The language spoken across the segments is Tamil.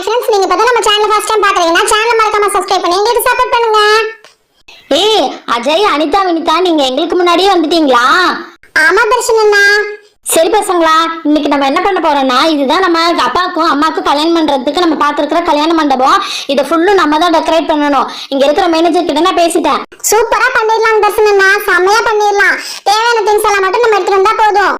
ஹாய் ஃப்ரெண்ட்ஸ் நீங்க இப்பதான் நம்ம சேனல் ஃபர்ஸ்ட் டைம் பாக்குறீங்கன்னா சேனல் மறக்காம சப்ஸ்கிரைப் பண்ணி எங்களுக்கு சப்போர்ட் பண்ணுங்க. ஏய் அஜய் அனிதா வினிதா நீங்க எங்களுக்கு முன்னாடியே வந்துட்டீங்களா? ஆமா தர்ஷன் சரி பசங்களா இன்னைக்கு நம்ம என்ன பண்ண போறோம்னா இதுதான் நம்ம அப்பாவுக்கும் அம்மாவுக்கும் கல்யாணம் பண்றதுக்கு நம்ம பார்த்துருக்கிற கல்யாண மண்டபம். இதை ஃபுல்லும் நம்ம தான் டெக்கரேட் பண்ணணும். இங்க இருக்கிற மேனேஜர் கிட்ட நான் பேசிட்டேன். சூப்பரா பண்ணிடலாம் தர்ஷன் செம்மையா பண்ணிடலாம். தேவையான திங்ஸ் எல்லாம் மட்டும் நம்ம எடுத்துட்டு வந்தா போதும்.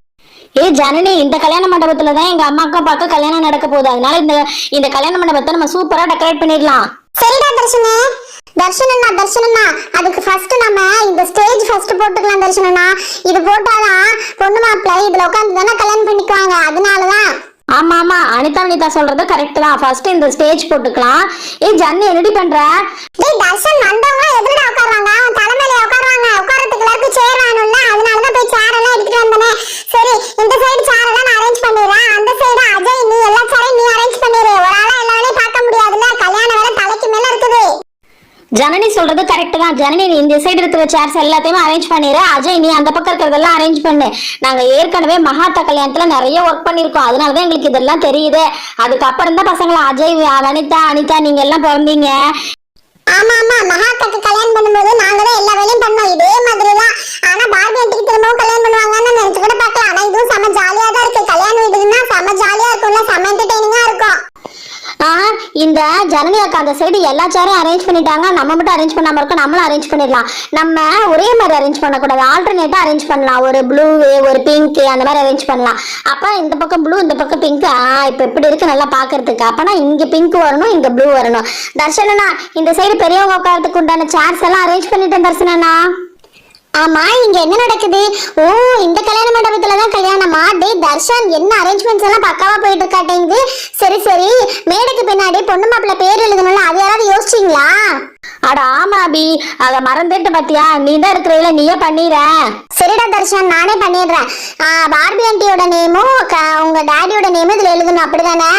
ஏய் ஜனனி இந்த கல்யாண மண்டபத்துல தான் எங்க அம்மாக்கும் அப்பாவுக்கும் கல்யாணம் நடக்க போகுது. அதனால இந்த இந்த கல்யாண மண்டபத்தை நம்ம சூப்பரா டெக்கரேட் பண்ணிடலாம். சரிடா தர்ஷனே. தர்ஷன் அண்ணா தர்ஷன் அண்ணா அதுக்கு ஃபர்ஸ்ட் நம்ம இந்த ஸ்டேஜ் ஃபர்ஸ்ட் போட்டுக்கலாம் தர்ஷன் அண்ணா இது போட்டாதான் பொண்ணு மாப்பிள்ளை இதுல உட்காந்து தானே கல்யாணம் பண்ணிக்குவாங்க. அதனாலதான். ஆமா ஆமா. அனிதா அனிதா சொல்றது கரெக்ட் தான். ஃபர்ஸ்ட் இந்த ஸ்டேஜ் போட்டுக்கலாம். ஏய் ஜன்னி என்னடி பண்ற? டேய் தர்ஷன் வந்தவங்க எதுல உட்காருவாங்க? தலைமையில உட்காருவாங்க. உட்காரத்துக்கு எல்லாருக்கும் சேர் வேணும்ல அதனாலதான் போய் சேர் எல்லாம் எடுத்துட்டு வந்தனே சரி இந்த சைடு சேர் எல்லாம் நான் அரேஞ்ச் பண்ணிடுறேன். அந்த சைடு அஜய் நீ எல்லா சேரையும் நீ அரேஞ்ச் பண்ணிடு. ஒரு ஆளா எல்லா வேலையும் பார்க்க முடியாதுல்ல? கல்யாண வேலை தலைக்கு மேல இருக்குது. ஜனனி சொல்றது கரெக்ட் தான். ஜனனி நீ இந்த சைடு இருக்கிற சேர்ஸ் எல்லாத்தையுமே அரேஞ்ச் பண்ணிடு. அஜய் நீ அந்த பக்கம் இருக்கிறதெல்லாம் அரேஞ்ச் பண்ணு. நாங்க ஏற்கனவே மகாத்தா கல்யாணத்துல நிறைய ஒர்க் பண்ணிருக்கோம் அதனால தான் எங்களுக்கு இதெல்லாம் தெரியுது. அதுக்கப்புறம் தான் பசங்களா அஜய் வனிதா அனிதா நீங்க எல்லாம் பிறந்தீங்க ஆமா ஆமா மகாத்தாக்கு கல்யாணம் பண்ணும்போது நாங்க தான் எல்லா வேலையும் பண்ணோம் இதே மாதிரி தான் ஆனா பார்பி ஆண்டிக்கு திரும்பவும் கல்யாணம் பண்ணுவாங்கன்னு நினைச்சு கூட பார்க்கலாம் ஆனா இதுவும் செம்ம ஜாலியா தான் இருக்கு கல்யாண வீடுன்னா செம்ம ஜாலியா இருக்கும்ல செம்ம என்டர்டைனிங்கா இருக்கும் ஆ ஜனனி அக்கா அந்த சைடு எல்லா சேரும் அரேஞ்ச் பண்ணிட்டாங்க. நம்ம மட்டும் அரேஞ்ச் பண்ணாம இருக்கோம் நம்மளும் அரேஞ்ச் பண்ணிடலாம். நம்ம ஒரே மாதிரி அரேஞ்ச் பண்ணக்கூடாது. ஆல்டர்னேட்டா அரேஞ்ச் பண்ணலாம். ஒரு ப்ளூ ஒரு பிங்க் அந்த மாதிரி அரேஞ்ச் பண்ணலாம். அப்ப இந்த பக்கம் ப்ளூ இந்த பக்கம் பிங்க் ஆ இப்ப எப்படி இருக்கு நல்லா பாக்குறதுக்கு அப்பனா இங்க பிங்க் வரணும் இங்க ப்ளூ வரணும். தர்ஷனனா இந்த சைடு பெரியவங்க உட்காரத்துக்கு உண்டான சேர்ஸ் எல்லாம் அரேஞ்ச் பண்ணிட்டேன் தர்ஷனா ஆமா இங்க என்ன நடக்குது? ஓ இந்த கல்யாண மண்டபத்துல தான் கல்யாணமா? டேய் தர்ஷன் என்ன அரேஞ்ச்மெண்ட்ஸ் எல்லாம் பக்காவா போயிட்டு இருக்காட்டேங்குது சரி சரி மேடைக்கு பின்னாடி பொண்ணு மாப்பிள்ள பேர் எழுதணும்ல அது யாராவது யோசிச்சீங்களா? அட ஆமா அபி. அத மறந்துட்டு பாத்தியா? நீ தான் இருக்கிறதுல நீயே பண்ணிடுற. சரிடா தர்ஷன் நானே பண்ணிடுறேன். பார்பி ஆண்டியோட நேமும் உங்க டாடியோட நேமும் இதுல எழுதணும் அப்படிதானே?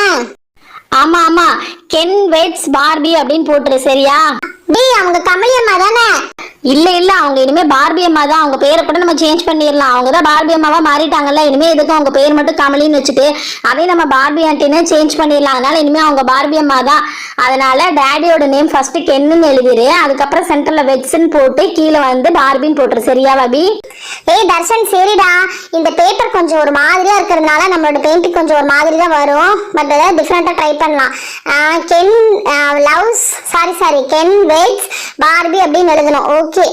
ஆமா ஆமா. கென் வெட்ஸ் பார்பி அப்படின்னு போட்டுரு சரியா? டேய் அவங்க கமலி அம்மா தானே? இல்ல இல்ல அவங்க இனிமே பார்பி அம்மா தான். அவங்க பேரை கூட நம்ம சேஞ்ச் பண்ணிடலாம். அவங்க தான் பார்பி அம்மாவா மாறிட்டாங்கல்ல. இனிமே எதுக்கும் அவங்க பேர் மட்டும் கமலின்னு வச்சுட்டு அதையும் நம்ம பார்பி ஆண்டின்னு சேஞ்ச் பண்ணிடலாம். அதனால இனிமே அவங்க பார்பி அம்மா தான். அதனால டேடியோட நேம் ஃபர்ஸ்ட் கென்னு எழுதிரு. அதுக்கப்புறம் சென்டர்ல வெட்ஸ்ன்னு போட்டு கீழே வந்து பார்பின்னு போட்டுரு. சரியா பாபி? ஏய் தர்ஷன் சரிடா. இந்த பேப்பர் கொஞ்சம் ஒரு மாதிரியா இருக்கிறதுனால நம்மளோட பெயிண்டிங் கொஞ்சம் ஒரு மாதிரி தான் வரும். பட் ஏதாவது டிஃப்ரெண்டா ட்ரை பண்ணலாம். Ken loves sorry sorry Ken waits Barbie அப்படின்னு எழுதணும். ஓகே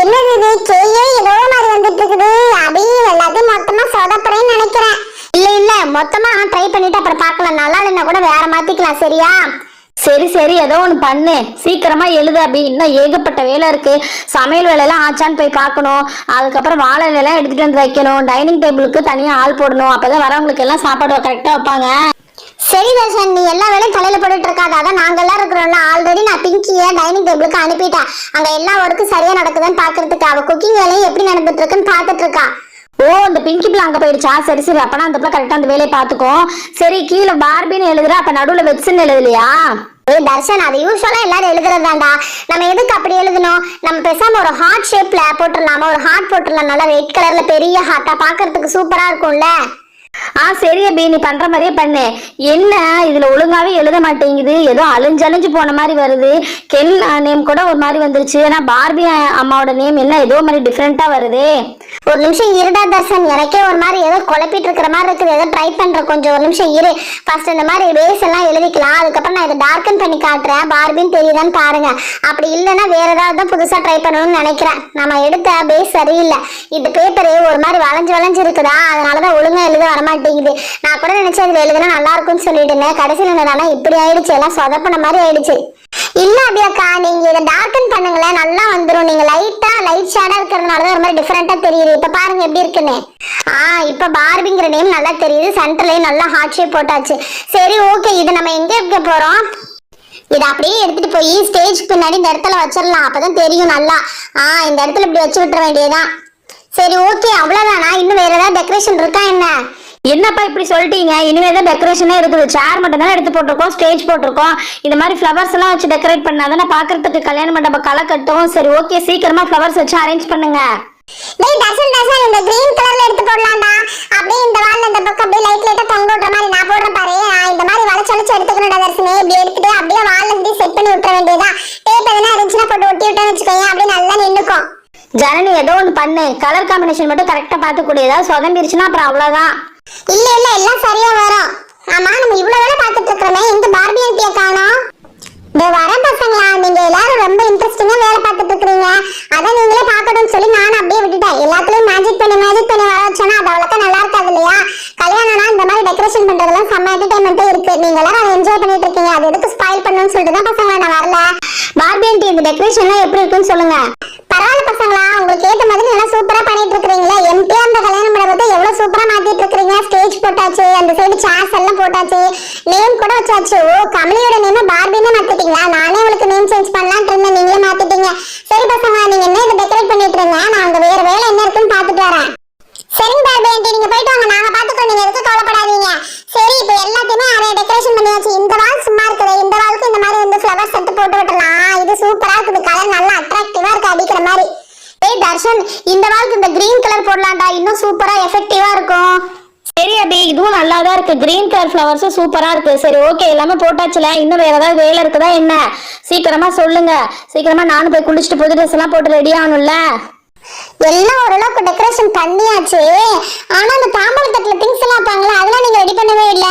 என்னது இது? கேயே ஏதோ மாதிரி வந்துட்டு இருக்குது அபி எல்லாத்தையும் மொத்தமா சொதப்புறேன்னு நினைக்கிறேன். இல்ல இல்ல. மொத்தமா ட்ரை பண்ணிட்டு அப்புறம் பார்க்கலாம். நல்லா இல்லைன்னா கூட வேற மாத்திக்கலாம் சரியா? சரி சரி. ஏதோ ஒன்று பண்ணு. சீக்கிரமா எழுது அப்படி இன்னும் ஏகப்பட்ட வேலை இருக்கு. சமையல் வேலையெல்லாம் ஆச்சான்னு போய் பார்க்கணும். அதுக்கப்புறம் வாழை இலையெல்லாம் எடுத்துட்டு வந்து வைக்கணும். டைனிங் டேபிளுக்கு தனியாக ஆள் போடணும். அப்பதான் வரவங்களுக்கு எல்லாம் சாப்பாடு கரெக்டாக வைப்பாங்க. சரி தர்ஷன் நீ எல்லா வேலையும் தலையில போட்டுட்டு இருக்காத. அதான் நாங்க இருக்கிறோம்ல ஆல்ரெடி நான் பிங்கிய டைனிங் டேபிளுக்கு அனுப்பிட்டேன். அங்க எல்லா ஒர்க்கும் சரியா நடக்குதுன்னு பாக்குறதுக்கு அவ குக்கிங் வேலையும் எப்படி நடந்துட்டு இருக்குன்னு பாத்துட்டு இருக்கா. ஓ அந்த பிங்கி பிள்ளை அங்கே போயிடுச்சா? சரி சரி. அப்பனா அந்த பிள்ளை கரெக்டாக அந்த வேலையை பார்த்துக்கோ. சரி கீழே பார்பின்னு எழுதுற அப்போ நடுவில் வெட்ஸ்ன்னு எழுதலையா? ஏய் தர்ஷன் அது யூஸ்வலா எல்லாரும் எழுதுறதாண்டா நம்ம எதுக்கு அப்படி எழுதணும்? நம்ம பேசாம ஒரு ஹார்ட் ஷேப்ல போட்டுடலாமா? ஒரு ஹார்ட் போட்டுடலாம். நல்லா ரெட் கலர்ல பெரிய ஹார்ட்டா பாக்குறதுக்கு சூப்பரா இருக்கும்ல. ஆ சரி அபி நீ பண்ற மாதிரியே பண்ணு. என்ன இதுல ஒழுங்காவே எழுத மாட்டேங்குது. ஏதோ அழிஞ்சு அழிஞ்சு போன மாதிரி வருது. கென் நேம் கூட ஒரு மாதிரி வந்துருச்சு. ஆனா பார்பி அம்மாவோட நேம் என்ன ஏதோ மாதிரி டிஃப்ரெண்டா வருதே. ஒரு நிமிஷம் இருடா தர்சன் எனக்கே ஒரு மாதிரி ஏதோ குழப்பிட்டு இருக்கிற மாதிரி இருக்குது. ஏதோ ட்ரை பண்றேன் கொஞ்சம். ஒரு நிமிஷம் இரு. ஃபர்ஸ்ட் இந்த மாதிரி பேஸ் எல்லாம் எழுதிக்கலாம். அதுக்கப்புறம் நான் இதை டார்க்கன் பண்ணி காட்டுறேன். பார்பின்னு தெரியுதான்னு பாருங்க. அப்படி இல்லைன்னா வேற ஏதாவது தான் புதுசா ட்ரை பண்ணணும்னு நினைக்கிறேன். நம்ம எடுத்த பேஸ் சரியில்லை. இந்த பேப்பரு ஒரு மாதிரி வளைஞ்சு வளைஞ்சு இருக்குதா? அதனாலதான் ஒழுங்கா எழுத வரமாட்டேங்குது. நான் கூட நினைச்சேன் இதில் எழுதுனா நல்லா இருக்கும்னு சொல்லிட்டு இருந்தேன். கடைசியில் என்னடானா இப்படி ஆயிடுச்சு. எல்லாம் சொதப்பின மாதிரி ஆயிடுச்சு. இல்ல அப்படியாக்கா நீங்க இதை டார்க்கன் பண்ணுங்களேன் நல்லா வந்துரும். நீங்க லைட்டா லைட் ஷேடா இருக்கிறதுனால தான் ஒரு மாதிரி டிஃபரெண்டா தெரியுது. இப்ப பாருங்க எப்படி இருக்குன்னு. ஆ இப்ப பார்பிங்கிற நேம் நல்லா தெரியுது. சென்டர்லயும் நல்லா ஹாட் ஷேப் போட்டாச்சு. சரி ஓகே இது நம்ம எங்க வைக்க போறோம்? இதை அப்படியே எடுத்துட்டு போய் ஸ்டேஜ் பின்னாடி இந்த இடத்துல வச்சிடலாம். அப்பதான் தெரியும் நல்லா. ஆ இந்த இடத்துல இப்படி வச்சு விட்டுற வேண்டியதுதான். சரி ஓகே அவ்வளவுதானா? இன்னும் வேற ஏதாவது டெக்கரேஷன் இருக்கா என்ன? என்னப்பா இப்படி சொல்லிட்டீங்க? இனிமே தான் டெக்கரேஷனே இருக்குது. சேர் மட்டும் தான் எடுத்து போட்டிருக்கோம் ஸ்டேஜ் போட்டிருக்கோம். இந்த மாதிரி ஃப்ளவர்ஸ் எல்லாம் வச்சு டெக்கரேட் பண்ணாதானே பாக்குறதுக்கு கல்யாண மண்டபம் களை கட்டும். சரி ஓகே சீக்கிரமா ஃப்ளவர்ஸ் வச்சு அரேஞ்ச் பண்ணுங்க. டேய் தர்ஷன் தர்ஷன் இந்த கிரீன் கலர்ல எடுத்து போடலாம்டா. அப்படியே இந்த வால்ல இந்த பக்கம் அப்படியே லைட் லைட்டா தொங்க விடுற மாதிரி நான் போடுறேன் பாரு. நான் இந்த மாதிரி வளைச்சு வளைச்சு எடுத்துக்கணும்டா தர்ஷனே. இப்படி எடுத்துட்டு அப்படியே வால்ல இருந்து செட் பண்ணி விட்டுற வேண்டியதா டேப் எதனா இருந்துச்சுன்னா போட்டு ஒட்டி விட்டேன்னு வச்சுக்கோங்க அப்படியே நல்லா நின்னுக்கும். ஜனனி ஏதோ ஒன்று பண்ணு. கலர் காம்பினேஷன் மட்டும் கரெக்டாக பார்த்து கொடு. ஏதாவது சொதம்பிருச்சுன்னா அப்புறம் அவ்வளோதான் இல்ல இல்ல எல்லாம் சரியா வரும். ஆமா நம்ம இவ்வளவு வேலை பார்த்துட்டு இருக்கிறோமே இந்த பார்பி ஆண்டிய காணோம்? இந்த வர பசங்களா நீங்க எல்லாரும் ரொம்ப இன்ட்ரெஸ்டிங்கா வேலை பார்த்துட்டு இருக்கீங்க அதான் நீங்களே பார்க்கணும்னு சொல்லி நானும் அப்படியே விட்டுட்டேன். எல்லாத்துலயும் மேஜிக் பண்ணி மேஜிக் பண்ணி வர வச்சோன்னா அது அவ்வளோக்கா நல்லா இருக்காது இல்லையா? கல்யாணம்னா இந்த மாதிரி டெக்கரேஷன் பண்றதெல்லாம் செம்ம என்டர்டைன்மெண்ட்டே இருக்கு. நீங்க எல்லாரும் அதை என்ஜாய் பண்ணிட்டு இருக்கீங்க. அது எதுக்கு ஸ்பாயில் பண்ணணும்னு சொல்லிட்டு தான் பசங்களா நான் வரல. பார்பி ஆண்டி இந்த டெக்கரேஷன்லாம் எப்படி இருக்குன்னு சொல்லுங்க. பரவாயில்ல பசங்களா உங்களுக்கு ஏத்த மாதிரி நல்லா சூப்பரா பண்ணிட்டு இருக்கீங்களா எம்டியா அந்த கல்யாணம் மண்டபத்தை எவ்வளவு சூப்பரா போட்டாச்சு அந்த சைடு சாஸ் எல்லாம் போட்டாச்சு. நேம் கூட வச்சாச்சு. ஓ கமலியோட நேம் பார்பின்னு மாத்திட்டீங்களா? நானே உங்களுக்கு நேம் சேஞ்ச் பண்ணலாம் இருந்தேன். நீங்களே மாத்திட்டீங்க. சரி பசங்க நீங்க என்ன இதை டெக்கரேட் பண்ணிட்டு இருங்க. நான் அங்க வேற வேலை என்ன இருக்குன்னு பாத்துட்டு வரேன். சரிங்க பார்பி ஆண்டி நீங்க போயிட்டு வாங்க. நாங்க பாத்துக்கோ நீங்க எதுக்கு கவலைப்படாதீங்க. சரி இப்போ எல்லாத்தையுமே அரை டெக்கரேஷன் பண்ணியாச்சு. இந்த வால் சும்மா இருக்குது. இந்த வாளுக்கு இந்த மாதிரி வந்து ஃப்ளவர்ஸ் எடுத்து போட்டு விட்டுலாம் இது சூப்பரா இருக்குது. கலர் நல்லா அட்ராக்டிவா இருக்கு அடிக்கிற மாதிரி. ஏய் தர்ஷன் இந்த வாளுக்கு இந்த கிரீன் கலர் போடலாம்டா. இன்னும் சூப்பரா எஃபெக்டிவா இருக்கும். சரி அபி இதுவும் நல்லா தான் இருக்கு கிரீன் கலர் ஃப்ளவர்ஸும் சூப்பரா இருக்கு. சரி ஓகே எல்லாமே போட்டாச்சுல. இன்னும் வேற ஏதாவது வேலை இருக்குதா என்ன? சீக்கிரமா சொல்லுங்க. சீக்கிரமா நானும் போய் குளிச்சுட்டு புது ட்ரெஸ் எல்லாம் போட்டு ரெடி ஆகணும்ல. எல்லாம் ஓரளவுக்கு டெக்கரேஷன் பண்ணியாச்சு. ஆனா அந்த தாம்பூல தட்டுல திங்ஸ் எல்லாம் வைப்பாங்களா அதெல்லாம் நீங்க ரெடி பண்ணவே இல்ல.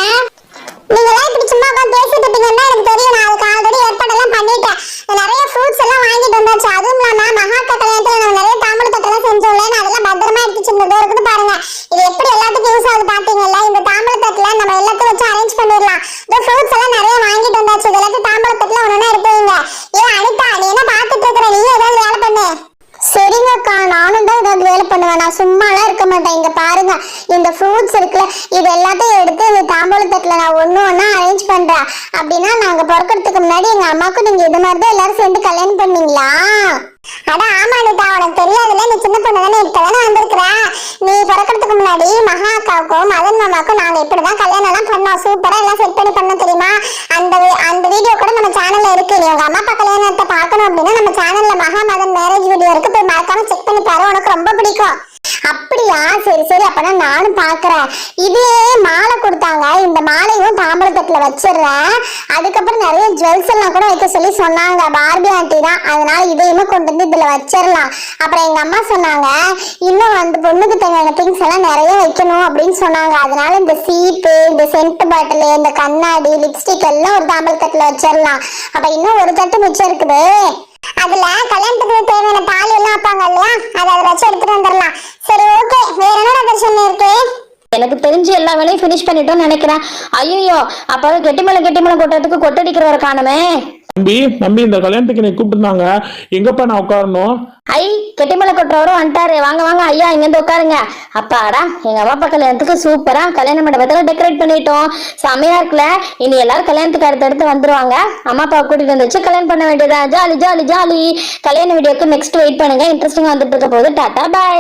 நீங்க எல்லாம் இப்படி சும்மா உட்காந்து பேசிட்டு இருப்பீங்கன்னா எனக்கு தெரியும். நான் அதுக்கு ஆல்ரெடி ஏற்பாடெல்லாம் பண்ணிட்டேன் நிறைய ஃப்ரூட்ஸ் எல்லாம் வாங்கிட்டு வந்தாச்சு அதுவும் இல்லாம மகாக்கா கல்யாணத்துல நம்ம நிறைய தாம்பூல தட்டெல்லாம் செஞ்சோம்ல நான் அதெல்லாம் பத்திரமா எடுத்து சின்னதோ இருக்குது பாருங்க இது எப்படி எல்லாத்துக்கும் யூஸ் ஆகுது பாத்தீங்கல்ல இந்த தாம்பூல தட்டுல நம்ம எல்லாத்தையும் வச்சு அரேஞ்ச் பண்ணிடலாம் இந்த ஃப்ரூட்ஸ் எல்லாம் நிறைய வாங்கிட்டு வந்தாச்சு இது எல்லாத்தையும் தாம்பூல தட்டுல ஒண்ணு எடுப்பீங்க ஏ அனிதா நீ என்ன பாத்துட்டு இருக்கிற நீ ஏதாவது வேலை பண்ணு சரிங்கக்கா நானும் தான் ஏதாவது வேலை பண்ணுவேன் நான் சும்மாலாம் இருக்க மாட்டேன். இங்க பாருங்க இந்த ஃப்ரூட்ஸ் இருக்குல்ல இது எல்லாத்தையும் எடுத்து இந்த தாம்பூல தட்டுல நான் ஒண்ணு ஒண்ணா அரேஞ்ச் பண்றேன். அப்படின்னா நாங்க பிறக்கிறதுக்கு முன்னாடி எங்க அம்மாக்கும் நீங்க இது மாதிரி தான் எல்லாரும் சேர்ந்து கல்யாணம் பண்ணீங்களா? அட ஆமா அனிதா உனக்கு தெரியாதுல நீ சின்ன பொண்ணு தானே இப்பதானே வந்திருக்கிற? நீ பிறக்கிறதுக்கு முன்னாடி மகா அக்காவுக்கும் மதன் மாமாக்கும் நாங்க இப்படிதான் கல்யாணம் எல்லாம் பண்ணோம். சூப்பரா எல்லாம் செட் பண்ணி பண்ணோம் தெரியுமா? அந்த அந்த வீடியோ கூட நம்ம சேனல்ல இருக்கு. நீ உங்க அம்மா அப்பா கல்யாணத்தை பார்க்கணும் அப்படின்னா நம்ம சேனல்ல மகா மதன் மேரேஜ் வீடியோ இருக்கு. போய் மறக்காம செக் பண்ணி பாரு. உனக்கு ரொம்ப பிடிக்கும். அப்படியா? சரி சரி அப்பனா நானும் பாக்குறேன். இதே மாலை கொடுத்தாங்க. இந்த மாலையும் தாம்பரத்தட்டுல வச்சிடுறேன். அதுக்கப்புறம் நிறைய ஜுவல்ஸ் எல்லாம் கூட வைக்க சொல்லி சொன்னாங்க. பார்பி ஆண்டி தான். அதனால இதையுமே கொண்டு வந்து இதுல வச்சிடலாம். அப்புறம் எங்க அம்மா சொன்னாங்க இன்னும் வந்து பொண்ணுக்கு தேவையான திங்ஸ் எல்லாம் நிறைய வைக்கணும் அப்படின்னு சொன்னாங்க. அதனால இந்த சீப்பு இந்த சென்ட் பாட்டில் இந்த கண்ணாடி லிப்ஸ்டிக் எல்லாம் ஒரு தாம்பரத்தட்டுல வச்சிடலாம். அப்ப இன்னும் ஒரு தட்டு மிச்சம் இருக்குது. அதுல கல்யாணத்துக்கு தேவையான தாலி எல்லாம் வைப்பாங்க இல்லையா? அதை அதை வச்சு எடுத்துட்டு வந்துடலாம். சரி ஓகே வேற என்னடா பிரச்சனை இருக்கு? எனக்கு தெரிஞ்சு எல்லா வேலையும் ஃபினிஷ் பண்ணிட்டோம்னு நினைக்கிறேன். ஐயோ அப்போ கெட்டிமலை கெட்டிமலை கொட்டத்துக்கு கொட்டுறதுக்கு கொட்டடிக்கிறவர் காணுமே. தம்பி தம்பி இந்த கல்யாணத்துக்கு நீ கூப்பிட்டுருந்தாங்க. எங்கப்பா நான் உட்காரணும்? ஐ கெட்டிமலை கொட்டுறவரும் வந்துட்டாரு. வாங்க வாங்க ஐயா இங்க இருந்து உட்காருங்க. அப்பாடா எங்க அம்மா அப்பா கல்யாணத்துக்கு சூப்பரா கல்யாண மண்டபத்துல டெக்கரேட் பண்ணிட்டோம். செமையா இருக்குல்ல? இனி எல்லாரும் கல்யாணத்துக்கு அடுத்தடுத்து வந்துருவாங்க. அம்மா அப்பா கூட்டிட்டு வந்து வச்சு கல்யாணம் பண்ண வேண்டியதா ஜாலி ஜாலி ஜாலி. கல்யாண வீடியோக்கு நெக்ஸ்ட் வெயிட் பண்ணுங்க. இன்ட்ரெஸ்டிங்கா வந்துட்டு இருக்க போது டாடா பாய்